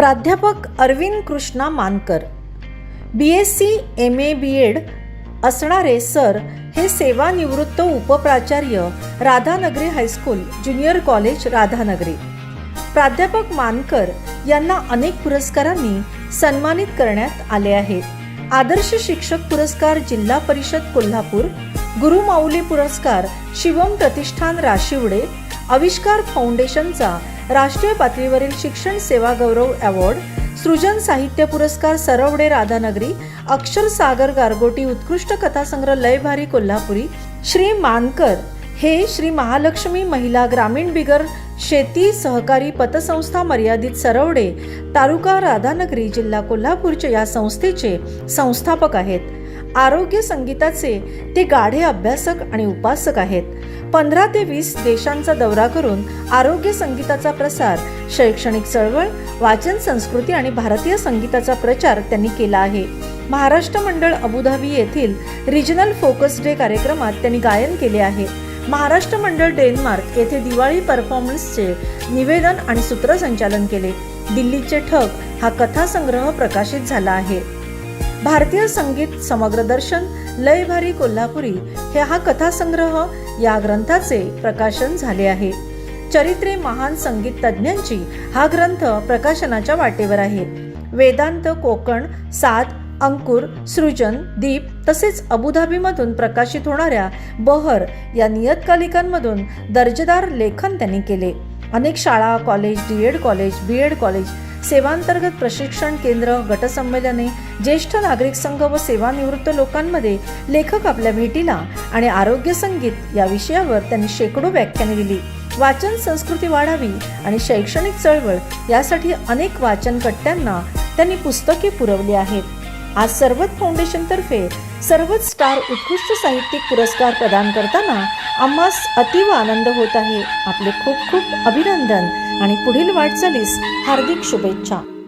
प्राध्यापक Arvind Krishna Mankar. B S C M A B Ed असणारे sir हे सेवानिवृत्त उपप्राचार्य Radhanagari high school junior college Radhanagari. प्राध्यापक मानकर यांना अनेक पुरस्कारांनी सन्मानित करण्यात आले आहे. आदर्श शिक्षक पुरस्कार जिल्हा परिषद कोल्हापूर गुरुमाऊली पुरस्कार शिवम प्रतिष्ठान राशिवडे आविष्कार फाउंडेशनचा राष्ट्रीय पातळीवरील शिक्षण सेवा गौरव अवॉर्ड सृजन साहित्य पुरस्कार सरवडे राधानगरी अक्षर सागर गारगोटी उत्कृष्ट कथासंग्रह लय भारी कोल्हापुरी श्री मानकर हे श्री महालक्ष्मी महिला ग्रामीण बिगर शेती सहकारी पतसंस्था मर्यादित सरवडे तालुका राधानगरी जिल्हा कोल्हापूरच्या या संस्थेचे संस्थापक आहेत. आरोग्य संगीताचे ते गाढे अभ्यासक आणि उपासक आहेत. पंधरा ते वीस देशांचा दौरा करून आरोग्य संगीताचा प्रसार शैक्षणिक चळवळ वाचन संस्कृती आणि भारतीय संगीताचा प्रचार त्यांनी केला आहे. महाराष्ट्र मंडळ अबुधाबी येथील रिजनल फोकस डे कार्यक्रमात त्यांनी गायन केले आहे. महाराष्ट्र मंडळ डेन्मार्क येथे दिवाळी परफॉर्मन्सचे निवेदन आणि सूत्रसंचालन केले. दिल्लीचे ठग हा कथासंग्रह प्रकाशित झाला आहे. भारतीय संगीत समग्र दर्शन लय भारी कोल्हापुरी हे हा कथासंग्रह या ग्रंथाचे प्रकाशन झाले आहे. चरित्रे महान संगीत तज्ज्ञांची हा ग्रंथ प्रकाशनाच्या वाटेवर आहे. वेदांत कोकण सात अंकुर सृजन दीप तसेच अबुधाबीमधून प्रकाशित होणाऱ्या बहर या नियतकालिकांमधून दर्जेदार लेखन त्यांनी केले. अनेक शाळा college D Ed college B Ed college सेवांतर्गत प्रशिक्षण केंद्र गटसंमेलने ज्येष्ठ नागरिक संघ व सेवानिवृत्त लोकांमध्ये लेखक आपल्या भेटीला आणि आरोग्य संगीत या विषयावर त्यांनी शेकडो व्याख्याने दिली. वाचन संस्कृती वाढावी आणि शैक्षणिक चळवळ यासाठी अनेक वाचनकट्ट्यांना त्यांनी पुस्तके पुरवली आहेत. आज सर्वच फाउंडेशनतर्फे सर्वच स्टार उत्कृष्ट साहित्यिक पुरस्कार प्रदान करताना आम्हास अतीव आनंद होत आहे. आपले खूप खूप अभिनंदन. आणि पुढील वाटचालीस हार्दिक शुभेच्छा.